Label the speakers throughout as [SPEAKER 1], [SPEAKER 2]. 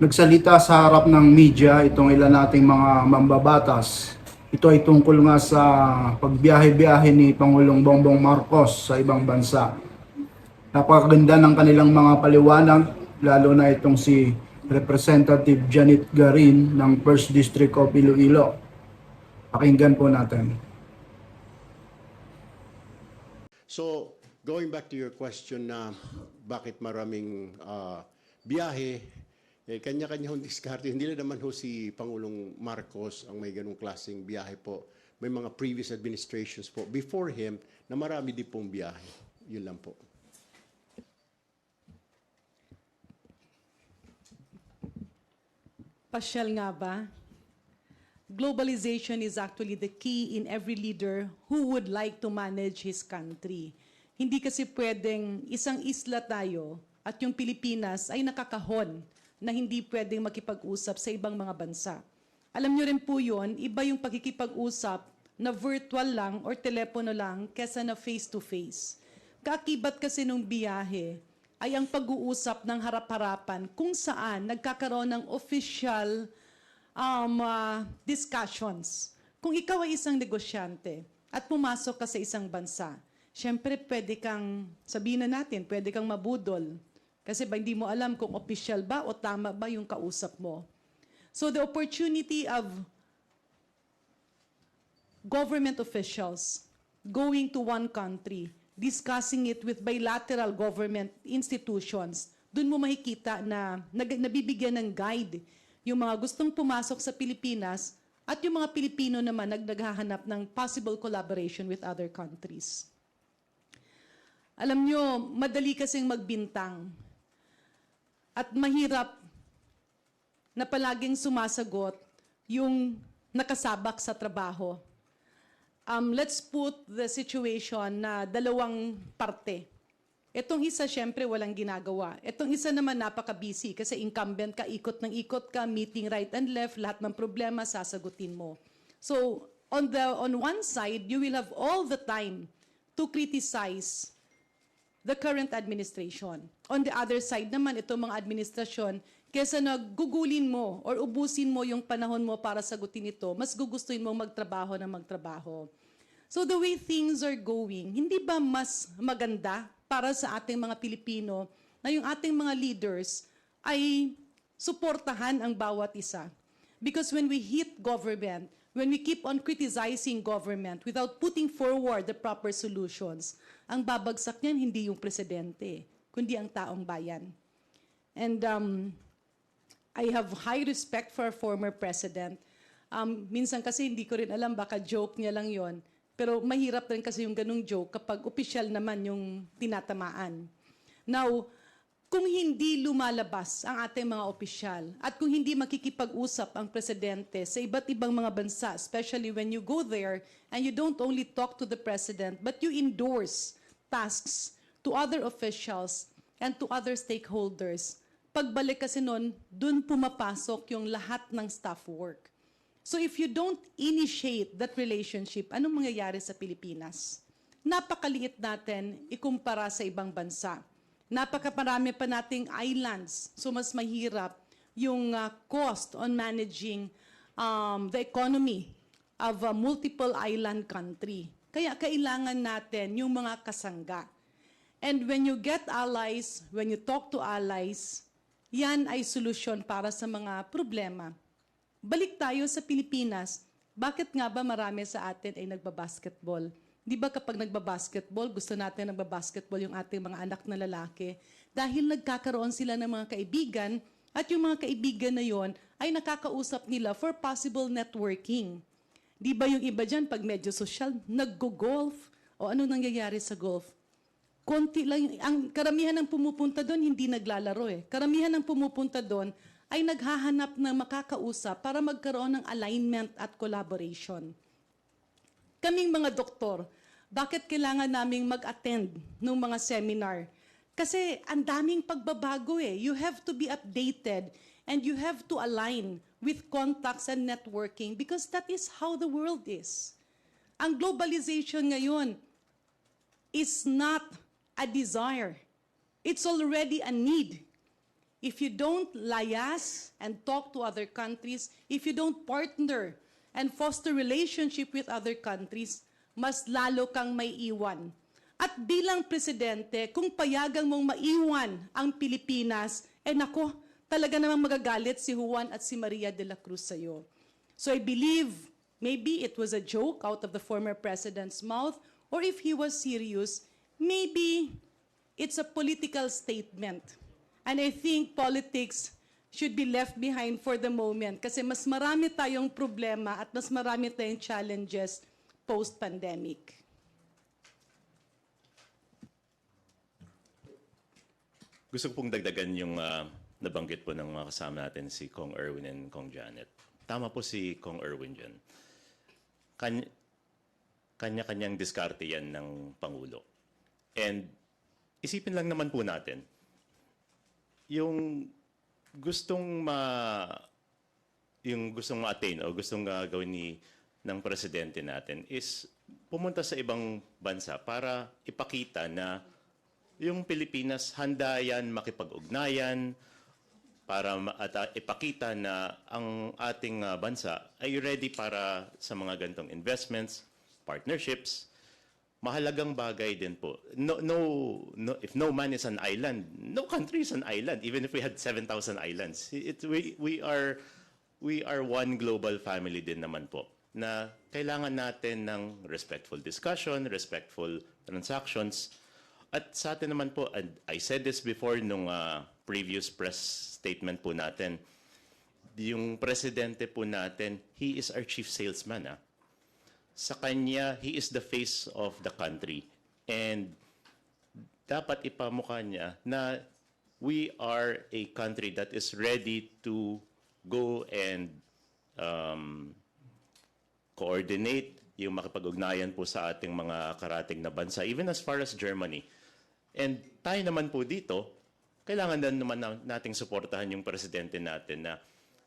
[SPEAKER 1] nagsalita sa harap ng media itong ilan nating mga mambabatas. Ito ay tungkol nga sa pagbiyahe-biyahe ni Pangulong Bongbong Marcos sa ibang bansa. Napakaganda ng kanilang mga paliwanag, lalo na itong si Representative Janet Garin ng 1st District of Iloilo. Pakinggan po natin.
[SPEAKER 2] So, going back to your question na bakit maraming ah, biyahe, eh, kanya-kanya hong diskarte. Hindi lang naman ho si Pangulong Marcos ang may ganong klaseng biyahe po. May mga previous administrations po before him na marami din pong biyahe. Yun lang po.
[SPEAKER 3] Pasyal nga ba? Globalization is actually the key in every leader who would like to manage his country. Hindi kasi pwedeng isang isla tayo at yung Pilipinas ay nakakahon na hindi pwedeng makipag-usap sa ibang mga bansa. Alam nyo rin po yun, iba yung pagkikipag-usap na virtual lang or telepono lang kesa na face-to-face. Kaakibat kasi nung biyahe ay ang pag-uusap ng harap-harapan kung saan nagkakaroon ng official um, ah, discussions. Kung ikaw ay isang negosyante at pumasok ka sa isang bansa, syempre pwede kang, sabihin na natin, pwede kang mabudol. Kasi ba hindi mo alam kung official ba o tama ba yung kausap mo. So the opportunity of government officials going to one country, discussing it with bilateral government institutions, dun mo makikita na nabibigyan ng guide yung mga gustong pumasok sa Pilipinas at yung mga Pilipino naman nag naghahanap ng possible collaboration with other countries. Alam nyo, madali kasing magbintang at mahirap na palaging sumasagot yung nakasabak sa trabaho. Um, let's put the situation na dalawang parte. Itong isa, syempre, walang ginagawa. Itong isa naman, napaka-busy kasi incumbent ka, ikot ng ikot ka, meeting right and left, lahat ng problema, sasagutin mo. So, on, the, on one side, you will have all the time to criticize the current administration. On the other side naman, itong mga administrasyon, kesa nagugulin mo or ubusin mo yung panahon mo para sagutin ito, mas gugustuhin mo magtrabaho na magtrabaho. So the way things are going, hindi ba mas maganda para sa ating mga Pilipino na yung ating mga leaders ay suportahan ang bawat isa? Because when we hit government, when we keep on criticizing government without putting forward the proper solutions, ang babagsak niyan hindi yung presidente, kundi ang taong bayan. And um, I have high respect for our former president. Um, minsan kasi hindi ko rin alam, baka joke niya lang yon. Pero mahirap rin kasi yung ganung joke kapag opisyal naman yung tinatamaan. Now, kung hindi lumalabas ang ating mga opisyal at kung hindi makikipag-usap ang presidente sa iba't ibang mga bansa, especially when you go there and you don't only talk to the president, but you endorse tasks to other officials and to other stakeholders, pagbalik kasi nun, dun pumapasok yung lahat ng staff work. So if you don't initiate that relationship, anong mangyayari sa Pilipinas? Napakaliit natin ikumpara sa ibang bansa. Napakaparami pa nating islands, so mas mahirap yung uh, cost on managing um, the economy of a multiple island country. Kaya kailangan natin yung mga kasangga. And when you get allies, when you talk to allies, yan ay solusyon para sa mga problema. Balik tayo sa Pilipinas. Bakit nga ba marami sa atin ay nagbabasketball? Di ba kapag nagbabasketball, gusto natin nagbabasketball yung ating mga anak na lalaki? Dahil nagkakaroon sila ng mga kaibigan at yung mga kaibigan na yon ay nakakausap nila for possible networking. Di ba yung iba dyan, pag medyo social, naggo-golf? O ano nangyayari sa golf? konti lang, ang karamihan ng pumupunta doon hindi naglalaro eh. Karamihan ng pumupunta doon ay naghahanap ng makakausap para magkaroon ng alignment at collaboration. Kaming mga doktor, bakit kailangan naming mag-attend ng mga seminar? Kasi ang daming pagbabago eh. You have to be updated and you have to align with contacts and networking because that is how the world is. Ang globalization ngayon is not a desire. It's already a need. if you don't lias and talk to other countries, if you don't partner and foster relationship with other countries, mas lalo kang may iwan. At bilang presidente, kung payagang mong maiwan ang Pilipinas, eh nako, talaga namang magagalit si Juan at si Maria de la Cruz sa'yo. So I believe maybe it was a joke out of the former president's mouth, or if he was serious, maybe it's a political statement. And I think politics should be left behind for the moment kasi mas marami tayong problema at mas marami tayong challenges post-pandemic.
[SPEAKER 4] Gusto ko pong dagdagan yung ah, nabanggit po ng mga kasama natin si Kong Erwin and Kong Janet. Tama po si Kong Erwin dyan. Kany- kanya-kanyang diskarte yan ng Pangulo. And isipin lang naman po natin, yung gustong ma yung gustong ma-attain o gustong ah, gawin ni ng presidente natin is pumunta sa ibang bansa para ipakita na yung Pilipinas handa yan makipag-ugnayan para at ah, ipakita na ang ating ah, bansa ay ready para sa mga gantong investments, partnerships, mahalagang bagay din po. No, no, no, if no man is an island, no country is an island. Even if we had 7,000 islands, it, we, we are we are one global family din naman po na kailangan natin ng respectful discussion, respectful transactions. At sa atin naman po, and I said this before nung ah, previous press statement po natin, yung presidente po natin, he is our chief salesman. Ah sa kanya, he is the face of the country. And dapat ipamukha niya na we are a country that is ready to go and um, coordinate yung makipag-ugnayan po sa ating mga karating na bansa, even as far as Germany. And tayo naman po dito, kailangan din naman na- nating suportahan yung presidente natin na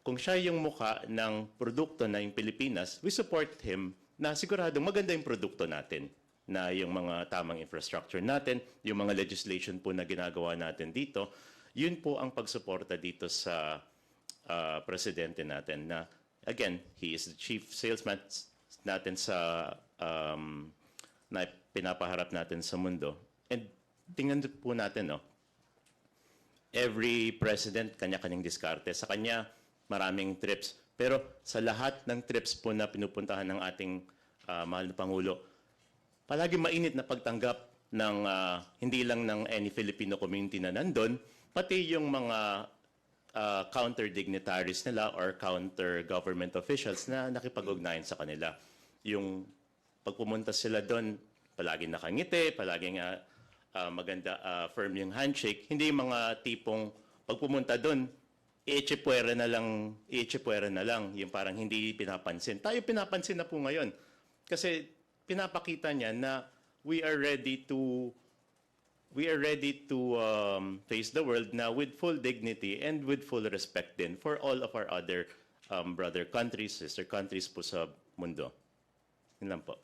[SPEAKER 4] kung siya yung muka ng produkto na yung Pilipinas, we support him na siguradong maganda yung produkto natin na yung mga tamang infrastructure natin, yung mga legislation po na ginagawa natin dito, yun po ang pagsuporta dito sa ah, presidente natin na again, he is the chief salesman natin sa um, na pinapaharap natin sa mundo. And tingnan po natin, no, every president kanya-kanyang diskarte. Sa kanya, maraming trips. Pero sa lahat ng trips po na pinupuntahan ng ating ah, mahal na Pangulo, palagi mainit na pagtanggap ng ah, hindi lang ng any Filipino community na nandun, pati yung mga ah, counter dignitaries nila or counter government officials na nakipag-ugnayan sa kanila. Yung pag pumunta sila doon, palagi nakangiti, palaging ah, ah, maganda, ah, firm yung handshake. Hindi yung mga tipong pag pumunta doon, iitsipwera na lang, iitsipwera na lang, yung parang hindi pinapansin. Tayo pinapansin na po ngayon. Kasi pinapakita niya na we are ready to we are ready to um, face the world now with full dignity and with full respect din for all of our other um, brother countries, sister countries po sa mundo. Yun lang po.